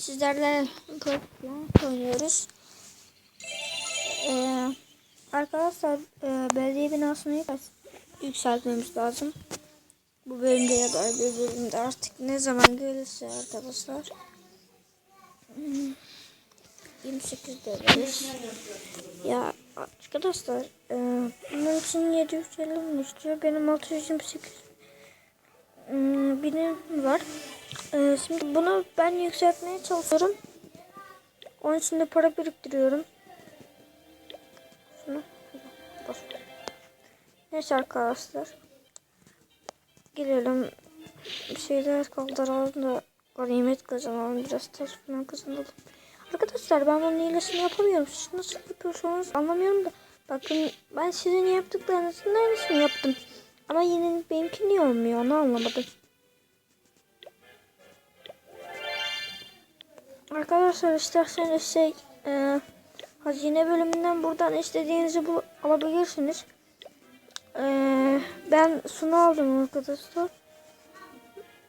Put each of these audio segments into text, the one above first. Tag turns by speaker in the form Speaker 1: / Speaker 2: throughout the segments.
Speaker 1: sizlerle oynuyoruz. Ee, arkadaşlar e, belediye binasını yükselt- yükseltmemiz lazım. Bu bölümde ya da bir bölümde artık ne zaman gelirse arkadaşlar. Hmm, 28 döveriz. Ya arkadaşlar e, bunun için 750 istiyor. Benim 628 hmm, binim var. Ee, şimdi bunu ben yükseltmeye çalışıyorum. Onun için de para biriktiriyorum. Şunu ver. Neyse arkadaşlar. Girelim. Bir şeyler kaldıralım da ganimet kazanalım. Biraz taş falan kazanalım. Arkadaşlar ben bunun iyilesini yapamıyorum. Siz nasıl yapıyorsunuz anlamıyorum da. Bakın ben sizin yaptıklarınızın aynısını yaptım. Ama yine benimki niye olmuyor onu anlamadım. Arkadaşlar isterseniz şey e, hazine bölümünden buradan istediğinizi bul alabilirsiniz. E, ben sunu aldım arkadaşlar.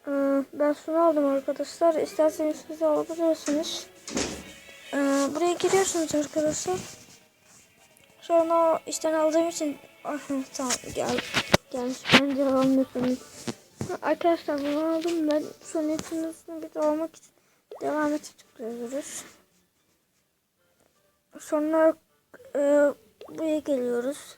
Speaker 1: E, ben sunu aldım arkadaşlar. İsterseniz siz de alabilirsiniz. E, buraya giriyorsunuz arkadaşlar. Sonra işten aldığım için Ah, tamam gel gelmiş ben de almıyorum. Arkadaşlar bunu aldım ben son içinde bir de almak için devam et tıklıyoruz. Sonra e, buraya geliyoruz.